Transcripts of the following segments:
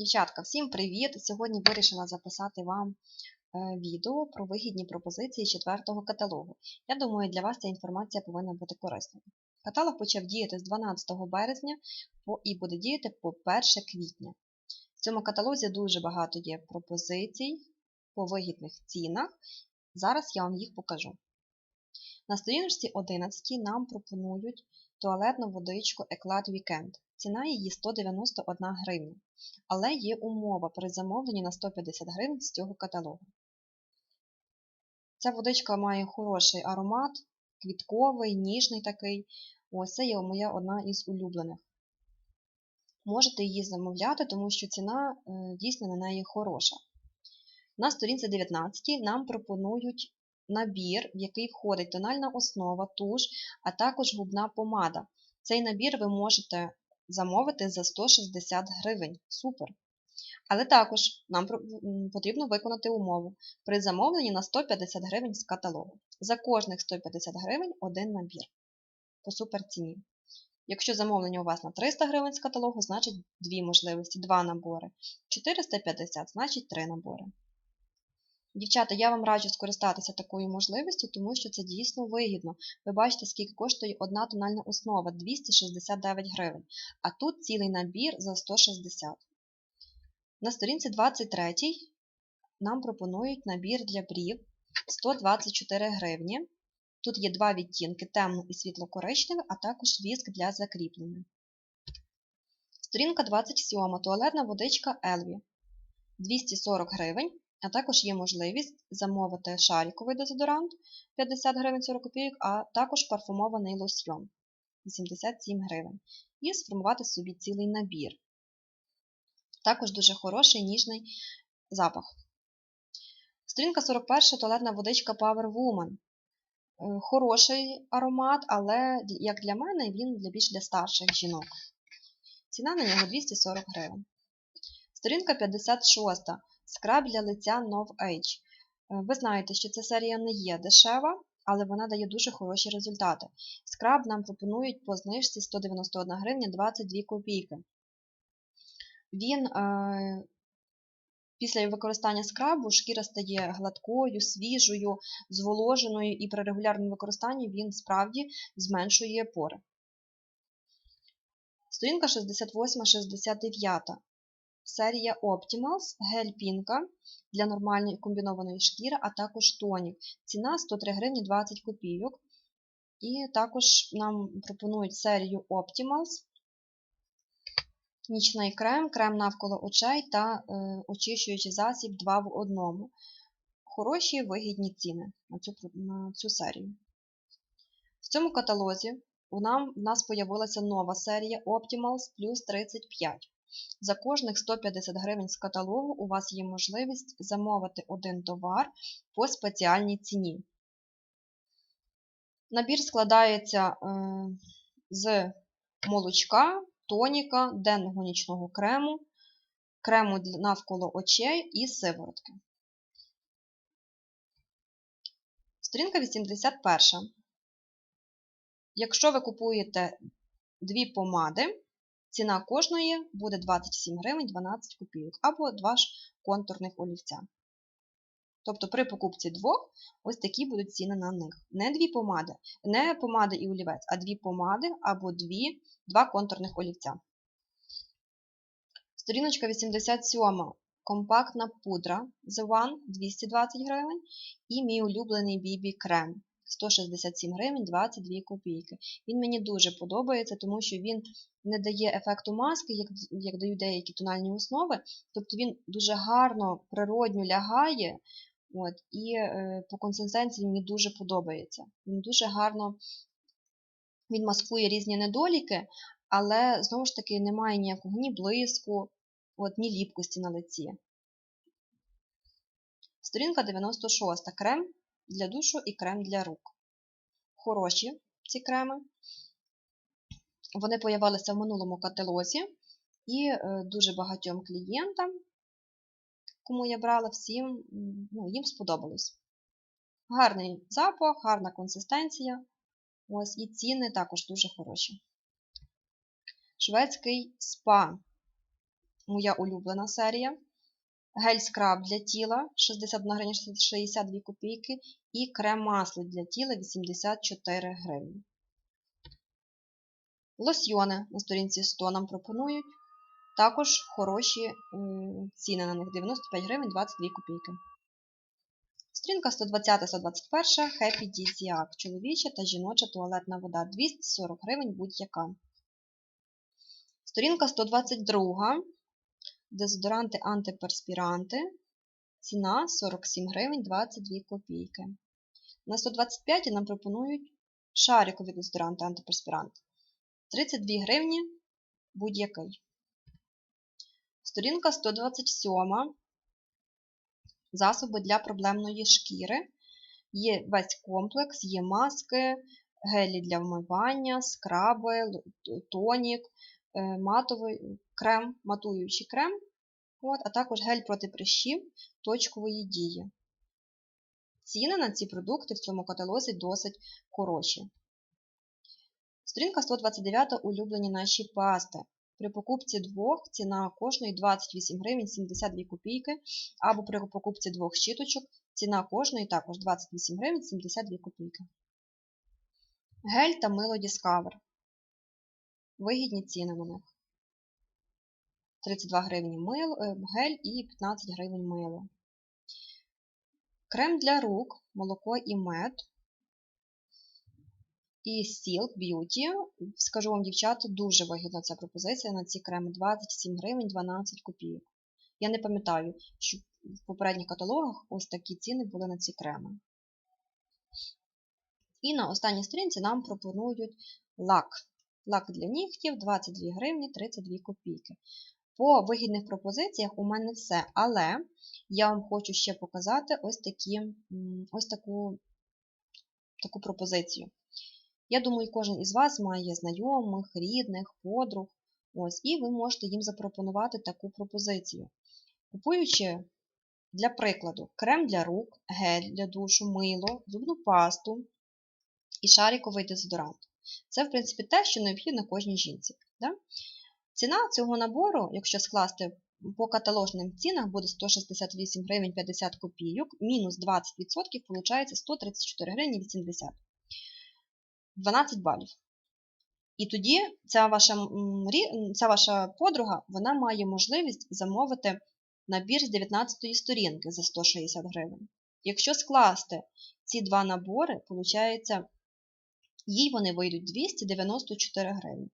Дівчатка, всім привіт! Сьогодні вирішила записати вам е, відео про вигідні пропозиції четвертого каталогу. Я думаю, для вас ця інформація повинна бути корисною. Каталог почав діяти з 12 березня і буде діяти по 1 квітня. В цьому каталозі дуже багато є пропозицій по вигідних цінах. Зараз я вам їх покажу. На сторіночці 11 нам пропонують туалетну водичку Еклад Weekend. Ціна її 191 гривня. Але є умова при замовленні на 150 гривень з цього каталогу. Ця водичка має хороший аромат, квітковий, ніжний такий. Ось це є моя одна із улюблених. Можете її замовляти, тому що ціна е, дійсно на неї хороша. На сторінці 19 нам пропонують набір, в який входить тональна основа, туш, а також губна помада. Цей набір ви можете замовити за 160 гривень. Супер! Але також нам потрібно виконати умову при замовленні на 150 гривень з каталогу. За кожних 150 гривень один набір по суперціні. Якщо замовлення у вас на 300 гривень з каталогу, значить дві можливості, два набори. 450 значить три набори. Дівчата, я вам раджу скористатися такою можливістю, тому що це дійсно вигідно. Ви бачите, скільки коштує одна тональна основа 269 гривень, а тут цілий набір за 160. На сторінці 23 нам пропонують набір для брів 124 гривні. Тут є два відтінки темно і світло-коричневий, а також віск для закріплення. Сторінка 27. Туалетна водичка Елві 240 гривень, а також є можливість замовити шариковий дезодорант 50 гривень 40 копійок, а також парфумований лосьйон 87 гривень. І сформувати собі цілий набір. Також дуже хороший ніжний запах. Сторінка 41 туалетна водичка Power Woman. Е, Хороший аромат, але як для мене, він для більш для старших жінок. Ціна на нього 240 гривень. Сторінка 56. Скраб для лиця Nov Age. Е, Ви знаєте, що ця серія не є дешева, але вона дає дуже хороші результати. Скраб нам пропонують по знижці 191 гривня 22 копійки. Він е, після використання скрабу шкіра стає гладкою, свіжою, зволоженою, і при регулярному використанні він справді зменшує пори. Сторінка 68-69. Серія Optimals, гель пінка для нормальної комбінованої шкіри, а також тонік. Ціна 103 гривні 20 копійок. І також нам пропонують серію Optimals, нічний крем, крем навколо очей та е, очищуючий засіб 2 в одному. Хороші вигідні ціни на цю, на цю серію. В цьому каталозі у нам, в нас з'явилася нова серія Optimals плюс 35. За кожних 150 гривень з каталогу у вас є можливість замовити один товар по спеціальній ціні. Набір складається е, з молочка, тоніка, денного нічного крему, крему навколо очей і сиворотки. Сторінка 81. Якщо ви купуєте дві помади, ціна кожної буде 27 гривень 12 копійок або два ж контурних олівця. Тобто при покупці двох ось такі будуть ціни на них. Не дві помади, не помади і олівець, а дві помади або дві, два контурних олівця. Сторіночка 87. Компактна пудра The One 220 гривень. І мій улюблений BB крем 167 гривень 22 копійки. Він мені дуже подобається, тому що він не дає ефекту маски, як, як дають деякі тональні основи. Тобто він дуже гарно, природньо лягає. От, і е, по консистенції мені дуже подобається. Він дуже гарно він маскує різні недоліки, але знову ж таки немає ніякого ні блиску, от, ні ліпкості на лиці. Сторінка 96. Крем для душу і крем для рук. Хороші ці креми. Вони появилися в минулому каталозі і е, дуже багатьом клієнтам, кому я брала, всім ну, їм сподобалось. Гарний запах, гарна консистенція. Ось і ціни також дуже хороші. Шведський спа моя улюблена серія. Гель скраб для тіла 61 гривня 62 копійки. І крем масло для тіла 84 гривні. Лосьйони на сторінці 100 нам пропонують. Також хороші ціни на них 95 гривень 22 копійки. Сторінка 120-121 Happy Disiac. Чоловіча та жіноча туалетна вода 240 гривень будь-яка. Сторінка 122. Дезодоранти антиперспіранти. Ціна 47 гривень 22 копійки. На 125 нам пропонують шарикові дезодоранти антиперспіранти. 32 гривні будь-який. Сторінка 127. Засоби для проблемної шкіри. Є весь комплекс, є маски, гелі для вмивання, скраби, тонік, матовий крем, матуючий крем, от, а також гель проти прищів точкової дії. Ціни на ці продукти в цьому каталозі досить хороші. Сторінка 129 улюблені наші пасти. При покупці двох ціна кожної 28 гривень 72 копійки, або при покупці двох щіточок ціна кожної також 28 гривень 72 копійки. Гель та мило Discover. Вигідні ціни на них. 32 гривні мило, е, гель і 15 гривень мило. Крем для рук, молоко і мед. І Silk Beauty. Скажу вам, дівчата, дуже вигідна ця пропозиція на ці креми 27 гривень 12 копійок. Я не пам'ятаю, що в попередніх каталогах ось такі ціни були на ці креми. І на останній сторінці нам пропонують лак. Лак для нігтів 22 гривні 32 копійки. По вигідних пропозиціях у мене все, але я вам хочу ще показати ось такі, ось таку, таку пропозицію. Я думаю, кожен із вас має знайомих, рідних, подруг. Ось, І ви можете їм запропонувати таку пропозицію. Купуючи, для прикладу, крем для рук, гель для душу, мило, зубну пасту і шариковий дезодорант. Це, в принципі, те, що необхідно кожній жінці. Да? Ціна цього набору, якщо скласти по каталожним цінах, буде 168 гривень 50 копійок, мінус 20%, виходить 134 гривні 80 12 балів. І тоді ця ваша ця ваша подруга вона має можливість замовити набір з 19 сторінки за 160 гривень. Якщо скласти ці два набори, виходить, їй вони вийдуть 294 гривні.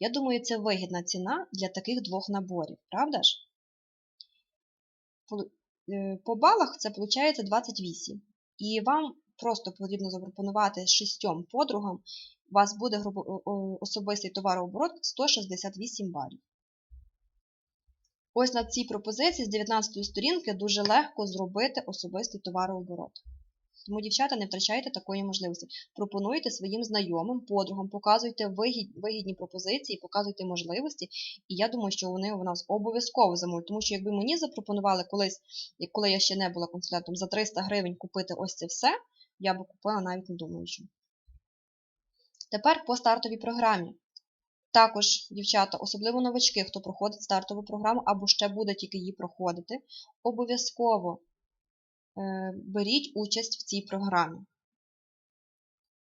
Я думаю, це вигідна ціна для таких двох наборів, правда ж? Е, по балах це виходить 28. І вам просто потрібно запропонувати шістьом подругам, у вас буде особистий товарооборот 168 балів. Ось на цій пропозиції з 19 сторінки дуже легко зробити особистий товарооборот. Тому, дівчата, не втрачайте такої можливості. Пропонуйте своїм знайомим, подругам, показуйте вигідні пропозиції, показуйте можливості, і я думаю, що вони у нас обов'язково замовлять. Тому що якби мені запропонували колись, коли я ще не була консультантом, за 300 гривень купити ось це все, я би купила навіть не думаючи. Тепер по стартовій програмі. Також, дівчата, особливо новачки, хто проходить стартову програму або ще буде тільки її проходити, обов'язково беріть участь в цій програмі.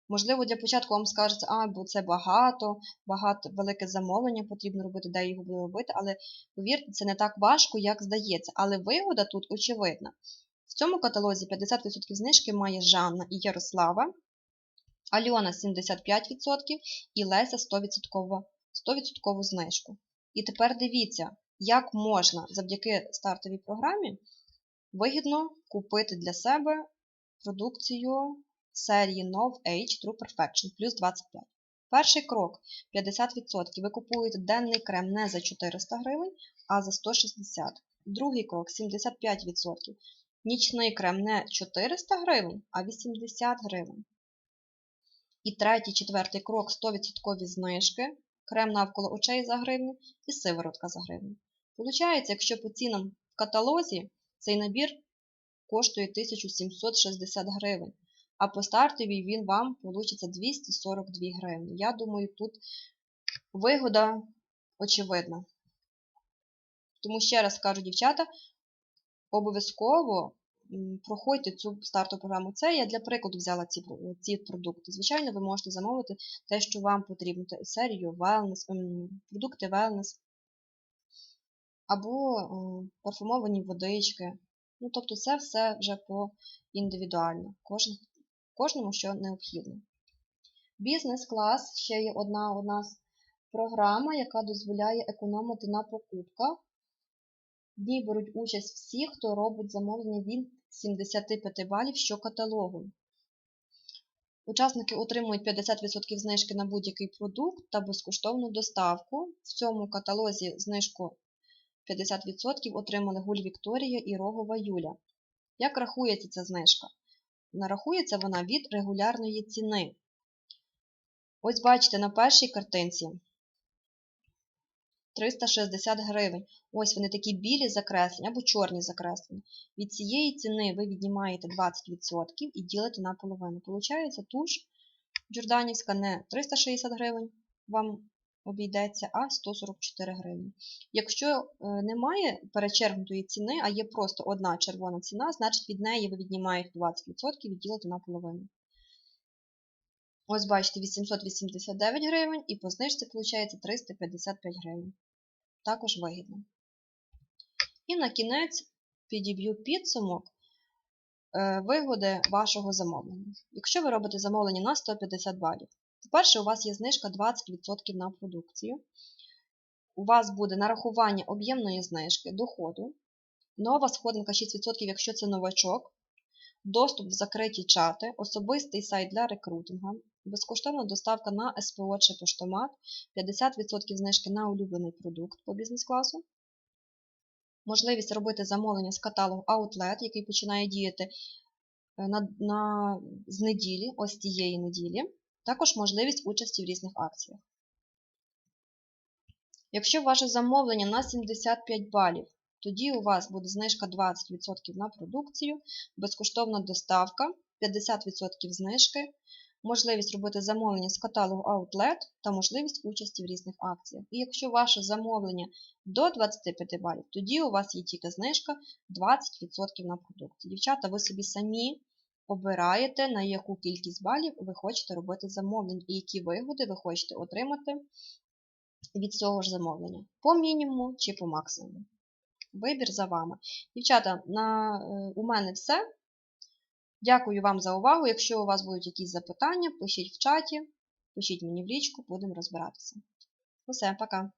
Можливо, для початку вам скажеться, а, бо це багато, багато велике замовлення потрібно робити, де його буде робити, але повірте, це не так важко, як здається. Але вигода тут очевидна. В цьому каталозі 50% знижки має Жанна і Ярослава, Альона 75% і Леся 100%, 100% знижку. І тепер дивіться, як можна завдяки стартовій програмі вигідно купити для себе продукцію серії Nov Age True Perfection плюс 25. Перший крок 50%. Ви купуєте денний крем не за 400 гривень, а за 160 Другий крок 75%. Нічний крем не 400 гривень, а 80 гривень. І третій, четвертий крок 100% знижки, крем навколо очей за гривню і сиворотка за гривню. Получається, якщо по цінам в каталозі цей набір коштує 1760 гривень, а по стартовій він вам вийде 242 гривні. Я думаю, тут вигода очевидна. Тому ще раз кажу, дівчата, обов'язково проходьте цю стартову програму. Це я для прикладу взяла ці, ці продукти. Звичайно, ви можете замовити те, що вам потрібно, серію wellness, продукти wellness, або ем, парфумовані водички. Ну, тобто це все вже по індивідуально, кожному що необхідно. Бізнес-клас ще є одна у нас програма, яка дозволяє економити на покупках. В ній беруть участь всі, хто робить замовлення від 75 балів щокаталогу. Учасники отримують 50% знижки на будь-який продукт та безкоштовну доставку. В цьому каталозі знижку 50% отримали Гуль Вікторія і Рогова Юля. Як рахується ця знижка? Нарахується вона від регулярної ціни. Ось бачите на першій картинці 360 гривень. Ось вони такі білі закреслені або чорні закреслені. Від цієї ціни ви віднімаєте 20% і ділите на половину. Получається туш Джорданівська не 360 гривень вам обійдеться, а 144 гривні. Якщо е, немає перечеркнутої ціни, а є просто одна червона ціна, значить від неї ви віднімаєте 20% і ділите на половину. Ось бачите, 889 гривень і по знижці виходить 355 гривень. Також вигідно. І на кінець підіб'ю підсумок е, вигоди вашого замовлення. Якщо ви робите замовлення на 150 балів, по-перше, у вас є знижка 20% на продукцію. У вас буде нарахування об'ємної знижки доходу, нова сходинка 6%, якщо це новачок, доступ в закриті чати, особистий сайт для рекрутингу, безкоштовна доставка на СПО чи поштомат, 50% знижки на улюблений продукт по бізнес-класу, можливість робити замовлення з каталогу Outlet, який починає діяти е, на, на, з неділі, ось цієї неділі, також можливість участі в різних акціях. Якщо ваше замовлення на 75 балів, тоді у вас буде знижка 20% на продукцію, безкоштовна доставка, 50% знижки, можливість робити замовлення з каталогу Outlet та можливість участі в різних акціях. І якщо ваше замовлення до 25 балів, тоді у вас є тільки знижка 20% на продукцію. Дівчата, ви собі самі обираєте, на яку кількість балів ви хочете робити замовлення і які вигоди ви хочете отримати від цього ж замовлення. По мінімуму чи по максимуму. Вибір за вами. Дівчата, на, е, у мене все. Дякую вам за увагу. Якщо у вас будуть якісь запитання, пишіть в чаті, пишіть мені в лічку, будемо розбиратися. Усе, пока.